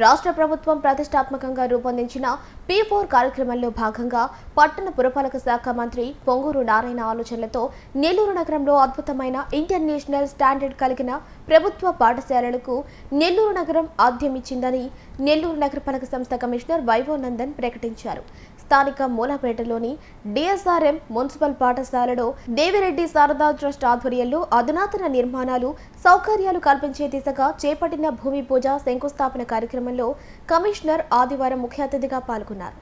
రాష్ట్ర ప్రభుత్వం ప్రతిష్టాత్మకంగా రూపొందించిన పీ ఫోర్ కార్యక్రమంలో భాగంగా పట్టణ పురపాలక శాఖ మంత్రి పొంగూరు నారాయణ ఆలోచనలతో నెల్లూరు నగరంలో అద్భుతమైన ఇంటర్నేషనల్ స్టాండర్డ్ కలిగిన ప్రభుత్వ పాఠశాలలకు నెల్లూరు నగరం ఆద్యమిచ్చిందని నెల్లూరు నగరపాలక సంస్థ కమిషనర్ వైవో నందన్ ప్రకటించారు. స్థానిక మూలాపేటలోని డిఎస్ఆర్ఎం మున్సిపల్ పాఠశాలలో దేవిరెడ్డి శారదా ట్రస్ట్ ఆధ్వర్యంలో అధునాతన నిర్మాణాలు సౌకర్యాలు కల్పించే దిశగా చేపట్టిన భూమి పూజ శంకుస్థాపన కార్యక్రమంలో కమిషనర్ ఆదివారం ముఖ్య అతిథిగా పాల్గొన్నారు.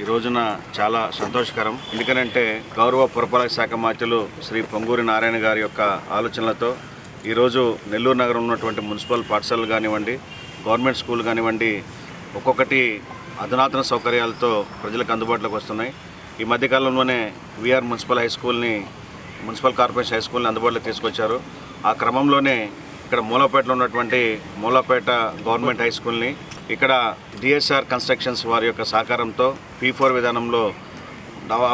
ఈ రోజున చాలా సంతోషకరం. ఎందుకనంటే గౌరవ పురపాలక శాఖ మాత్యులు శ్రీ పొంగూరి నారాయణ గారి యొక్క ఆలోచనలతో ఈరోజు నెల్లూరు నగరం ఉన్నటువంటి మున్సిపల్ పాఠశాలలు కానివ్వండి గవర్నమెంట్ స్కూల్ కానివ్వండి ఒక్కొక్కటి అధునాతన సౌకర్యాలతో ప్రజలకు అందుబాటులోకి వస్తున్నాయి. ఈ మధ్యకాలంలోనే విఆర్ మున్సిపల్ హై స్కూల్ని మున్సిపల్ కార్పొరేషన్ హై స్కూల్ని అందుబాటులో తీసుకొచ్చారు. ఆ క్రమంలోనే ఇక్కడ మూలపేటలో ఉన్నటువంటి మూలపేట గవర్నమెంట్ హై స్కూల్ని ఇక్కడ డిఎస్ఆర్ కన్స్ట్రక్షన్స్ వారి యొక్క సహకారంతో పీ ఫోర్ విధానంలో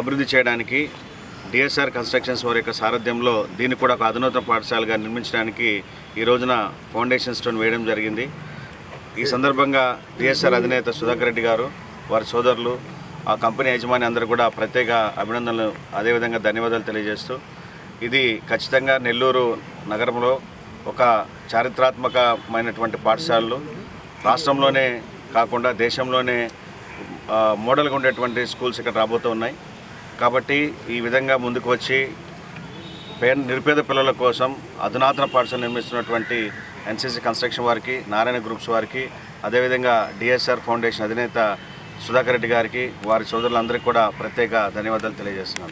అభివృద్ధి చేయడానికి డిఎస్ఆర్ కన్స్ట్రక్షన్స్ వారి యొక్క సారథ్యంలో దీన్ని కూడా ఒక అధునాతన పాఠశాలగా నిర్మించడానికి ఈ రోజున ఫౌండేషన్ స్టోన్ వేయడం జరిగింది. ఈ సందర్భంగా డిఎస్ఆర్ అధినేత సుధాకర్ రెడ్డి గారు వారి సోదరులు ఆ కంపెనీ యజమాని అందరూ కూడా ప్రత్యేక అభినందనలు అదేవిధంగా ధన్యవాదాలు తెలియజేస్తూ ఇది ఖచ్చితంగా నెల్లూరు నగరంలో ఒక చారిత్రాత్మకమైనటువంటి పాఠశాలలు. రాష్ట్రంలోనే కాకుండా దేశంలోనే మోడల్గా ఉండేటువంటి స్కూల్స్ ఇక్కడ రాబోతూ ఉన్నాయి. కాబట్టి ఈ విధంగా ముందుకు వచ్చి పేద నిరుపేద పిల్లల కోసం అధునాతన పాఠశాల నిర్మిస్తున్నటువంటి ఎన్సీసీ కన్స్ట్రక్షన్ వారికి నారాయణ గ్రూప్స్ వారికి అదేవిధంగా డిఎస్ఆర్ ఫౌండేషన్ అధినేత సుధాకర్ రెడ్డి గారికి వారి సోదరులందరికీ కూడా ప్రత్యేక ధన్యవాదాలు తెలియజేస్తున్నాను.